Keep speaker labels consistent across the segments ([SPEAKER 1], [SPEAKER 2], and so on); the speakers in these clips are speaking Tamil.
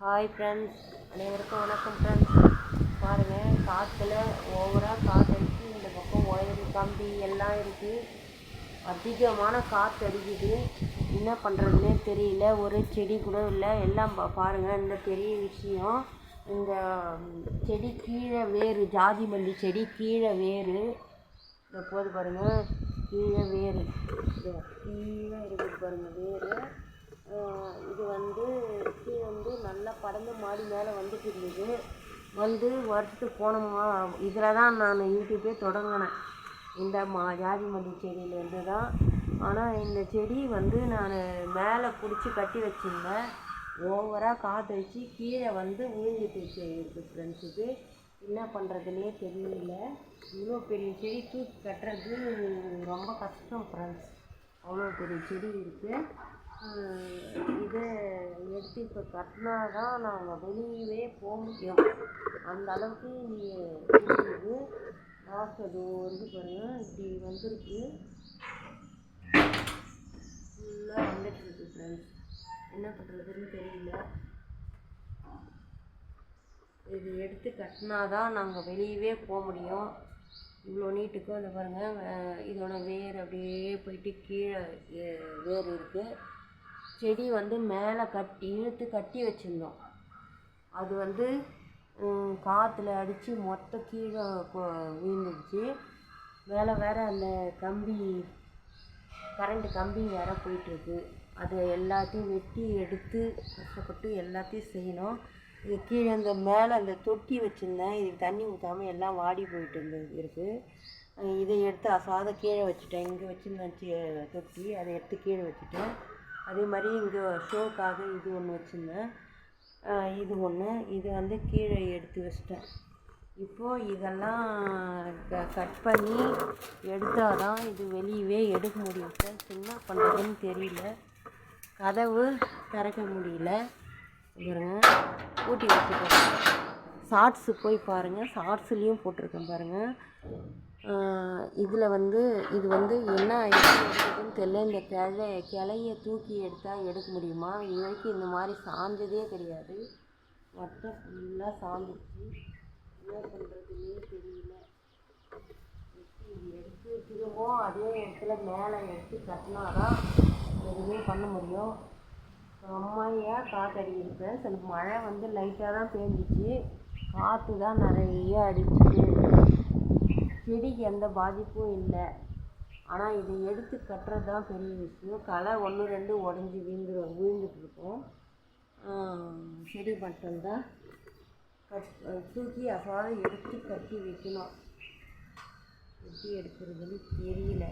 [SPEAKER 1] ஹாய் ஃப்ரெண்ட்ஸ் அனைவருக்கும் வணக்கம் ஃப்ரெண்ட்ஸ் பாருங்கள் காற்றுல ஓவராக காற்றடிச்சு இந்த பக்கம் ஒயரு கம்பி எல்லாம் இருக்குது அதிகமான காற்று அடிக்குது. என்ன பண்ணுறதுனே தெரியல. ஒரு செடி கூட இல்லை. எல்லாம் பாருங்கள் இந்த பெரிய விஷயம். இந்த செடி கீழே வேர் ஜாதி மல்லி செடி கீழே வேர் இந்த போது பாருங்கள் கீழே வேர் கீழே இருக்குது பாருங்கள் வேர் இது வந்து கீழே வந்து நல்லா படர்ந்து மாடி மேலே வந்துட்டு இருந்தது. வந்து வருஷத்துக்கு போனோமா? இதில் தான் நான் யூடியூப்பே தொடங்கினேன். இந்த மா ஜாதி மல்லி செடியிலேருந்து தான் ஆனால் இந்த செடி வந்து நான் மேலே பிடிச்சி கட்டி வச்சுருந்தேன். ஓவராக காற்றடிச்சு கீழே வந்து விழுந்துட்டு இருக்குது ஃப்ரெண்ட்ஸுக்கு என்ன பண்ணுறதுனே தெரியல. இவ்வளோ பெரிய செடி தூக்கி கட்டுறது ரொம்ப கஷ்டம் ஃப்ரெண்ட்ஸ் அவ்வளோ பெரிய செடி இருக்குது இதை எடுத்து இப்போ கட்டினா தான் நாங்கள் வெளியவே போக முடியும். அந்த அளவுக்கு இருக்குது. லாஸ்ட் அது வந்து பாருங்கள் இப்படி வந்திருக்கு. ஃபுல்லாக வந்துட்டுருக்கு ஃப்ரெண்ட்ஸ் என்ன பண்ணுறதுன்னு தெரியல. இது எடுத்து கட்டினா தான் நாங்கள் வெளியவே போக முடியும். இவ்வளோ நீட்டுக்கும் அதை பாருங்கள் இதோட வேர் அப்படியே போயிட்டு கீழே வேர் இருக்குது செடி வந்து மேலே கட்டி இழுத்து கட்டி வச்சுருந்தோம். அது வந்து காற்றுல அடித்து மொத்த கீழே விழுந்துடுச்சு. மேலே வேறு அந்த கம்பி கரண்ட் கம்பி வேறு போயிட்டுருக்கு. அதை எல்லாத்தையும் வெட்டி எடுத்து கஷ்டப்பட்டு எல்லாத்தையும் செய்யணும். இது கீழே அந்த மேலே அந்த தொட்டி வச்சுருந்தேன். இதுக்கு தண்ணி ஊற்றாமல் எல்லாம் வாடி போயிட்டு இருந்தது இருக்குது இதை எடுத்து அசாத கீழே வச்சுட்டேன். இங்கே வச்சுருந்தேன் தொட்டி அதை எடுத்து கீழே வச்சுட்டேன். அதே மாதிரி இங்கே ஷோக்காக இது ஒன்று வச்சுருந்தேன். இது ஒன்று இது வந்து கீழே எடுத்து வச்சிட்டேன். இப்போது இதெல்லாம் க கட் பண்ணி எடுத்தால் தான் இது வெளியவே எடுக்க முடியும். ஃப்ரெண்ட்ஸ் என்ன பண்ணுறதுன்னு தெரியல. கதவு திறக்க முடியல. பாருங்க. பூட்டி வச்சுட்டேன் ஷார்ட்ஸு போய் பாருங்கள் ஷார்ட்ஸ்லேயும் போட்டிருக்கேன் பாருங்கள் இதில் வந்து இது வந்து என்ன எடுக்கிறதுன்னு தெரியல. இந்த கிளை கிளைய தூக்கி எடுத்தால் எடுக்க முடியுமா? இது வரைக்கும் இந்த மாதிரி சாஞ்சதே கிடையாது. மட்டும் ஃபுல்லாக சாஞ்சிச்சு என்ன பண்ணுறதுன்னே தெரியல. இது எடுத்து திரும்பவும் அதே இடத்துல மேலே எடுத்து கட்டினா தான் எதுவுமே பண்ண முடியும். செம்மையாக காற்று அடிக்குது சில மழை வந்து லைட்டாக தான் பேஞ்சிச்சு. காற்று தான் நிறைய அடிச்சுட்டே செடிக்கு எந்த பாதிப்பும் இல்லை. ஆனால் இதை எடுத்து கட்டுறது தான் பெரிய விஷயம். களை ஒன்று ரெண்டு உடஞ்சி விழுந்து விழுந்துட்டுருக்கும். செடி மட்டும்தான் கட் தூக்கி அசாத எடுத்து கட்டி வைக்கணும். எப்படி எடுக்கிறதுன்னு தெரியல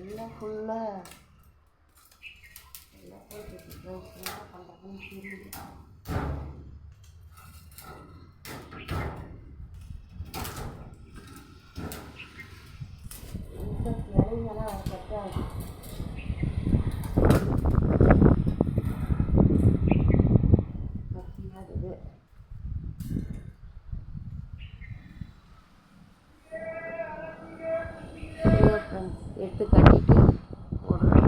[SPEAKER 1] எல்லாம் ஃபுல்லாக எல்லாத்தையும் ஃபுல்லாக பண்ணுறதுன்னு தெரியல இந்த கிளைங்கெல்லாம் கட்டாது கட்டியாகுது எடுத்து கட்டிட்டு போடுறேன்.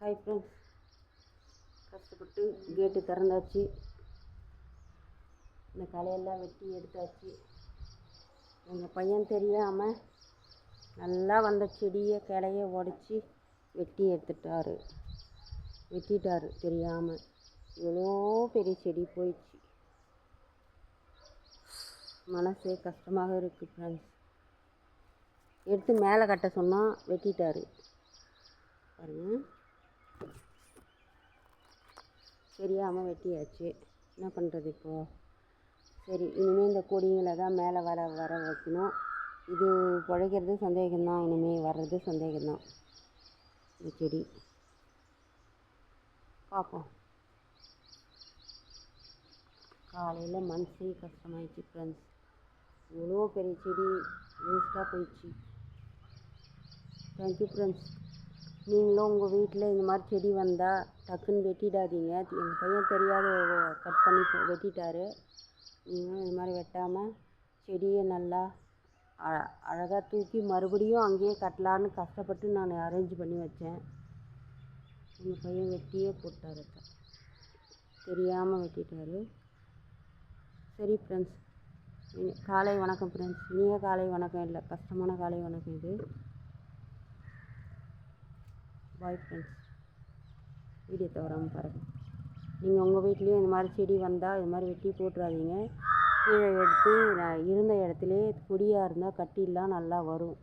[SPEAKER 1] ஹாய் ஃப்ரெண்ட்ஸ் கஷ்டப்பட்டு கேட்டு திறந்தாச்சு. இந்த களையெல்லாம் வெட்டி எடுத்தாச்சு. எங்கள் பையன் தெரியாமல் நல்லா வந்த செடியை கிளைய உடச்சி வெட்டி எடுத்துட்டாரு. வெட்டிட்டாரு தெரியாமல் எவ்வளோ பெரிய செடி போயிடுச்சு. மனசே கஷ்டமாக இருக்குது ஃப்ரெண்ட்ஸ் எடுத்து மேலே கட்ட சொன்னால் வெட்டிட்டார். பாருங்கள் தெரியாமல் வெட்டியாச்சு. என்ன பண்ணுறது இப்போது சரி இனிமேல் இந்த கொடிங்களை தான் மேலே வர வர வைக்கணும். இது பிழைக்கிறது சந்தேகம்தான். இனிமேல் வர்றது சந்தேகம்தான். இந்த செடி. பார்ப்போம். காலையில் மனசே கஷ்டமாயிடுச்சு ஃப்ரெண்ட்ஸ் இவ்வளோ பெரிய செடி வேஸ்ட்டாக போயிடுச்சு. தேங்க்யூ ஃப்ரெண்ட்ஸ் நீங்களும் உங்கள் வீட்டில் இந்த மாதிரி செடி வந்தால் டக்குன்னு வெட்டிடாதீங்க. எங்கள் பையன் தெரியாத கட் பண்ணி வெட்டிட்டாரு. நீங்களும் இது மாதிரி வெட்டாமல் செடியை நல்லா அ அழகாக தூக்கி மறுபடியும் அங்கேயே கட்டலான்னு கஷ்டப்பட்டு நான் அரேஞ்ச் பண்ணி வச்சேன். எங்கள் பையன் வெட்டியே போட்டார் தெரியாமல் வெட்டிட்டாரு. சரி ஃப்ரெண்ட்ஸ் காலை வணக்கம் ஃப்ரெண்ட்ஸ் இனிய காலை வணக்கம் இல்லை கஷ்டமான காலை வணக்கம் இது. பாய் ஃப்ரெண்ட்ஸ் வீடியோ தவறாமல் பாருங்கள் நீங்கள் உங்கள் வீட்லேயும் இந்த மாதிரி செடி வந்தால் இது மாதிரி வெட்டி போட்டுறாதீங்க. கீழே எடுத்து நான் இருந்த இடத்துலே கொடியாக இருந்தால் கட்டிலாம் நல்லா வரும்.